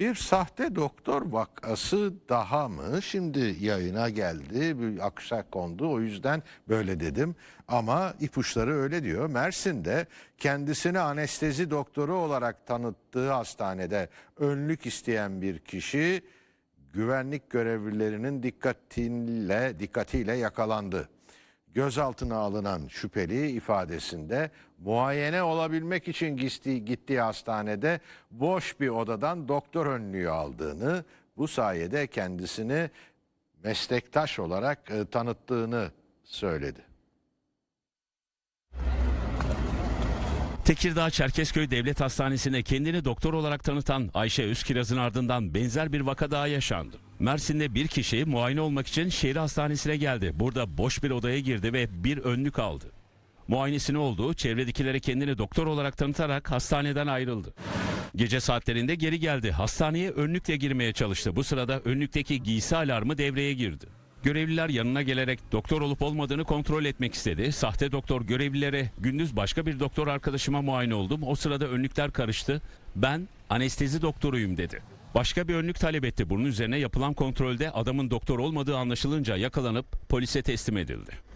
Bir sahte doktor vakası daha mı? Şimdi yayına geldi, bir akşam kondu. O yüzden böyle dedim. Ama ipuçları öyle diyor. Mersin'de kendisini anestezi doktoru olarak tanıttığı hastanede önlük isteyen bir kişi güvenlik görevlilerinin dikkatiyle dikkatiyle yakalandı. Gözaltına alınan şüpheli ifadesinde muayene olabilmek için gittiği, gittiği hastanede boş bir odadan doktor önlüğü aldığını, bu sayede kendisini meslektaş olarak e, tanıttığını söyledi. Tekirdağ Çerkezköy Devlet Hastanesi'nde kendini doktor olarak tanıtan Ayşe Özkiraz'ın ardından benzer bir vaka daha yaşandı. Mersin'de bir kişi muayene olmak için şehir hastanesine geldi. Burada boş bir odaya girdi ve bir önlük aldı. Muayenesini olduğu çevredekilere kendini doktor olarak tanıtarak hastaneden ayrıldı. Gece saatlerinde geri geldi. Hastaneye önlükle girmeye çalıştı. Bu sırada önlükteki giysi alarmı devreye girdi. Görevliler yanına gelerek doktor olup olmadığını kontrol etmek istedi. Sahte doktor görevlilere gündüz başka bir doktor arkadaşıma muayene oldum. O sırada önlükler karıştı. Ben anestezi doktoruyum dedi. Başka bir önlük talep etti. Bunun üzerine yapılan kontrolde adamın doktor olmadığı anlaşılınca yakalanıp polise teslim edildi.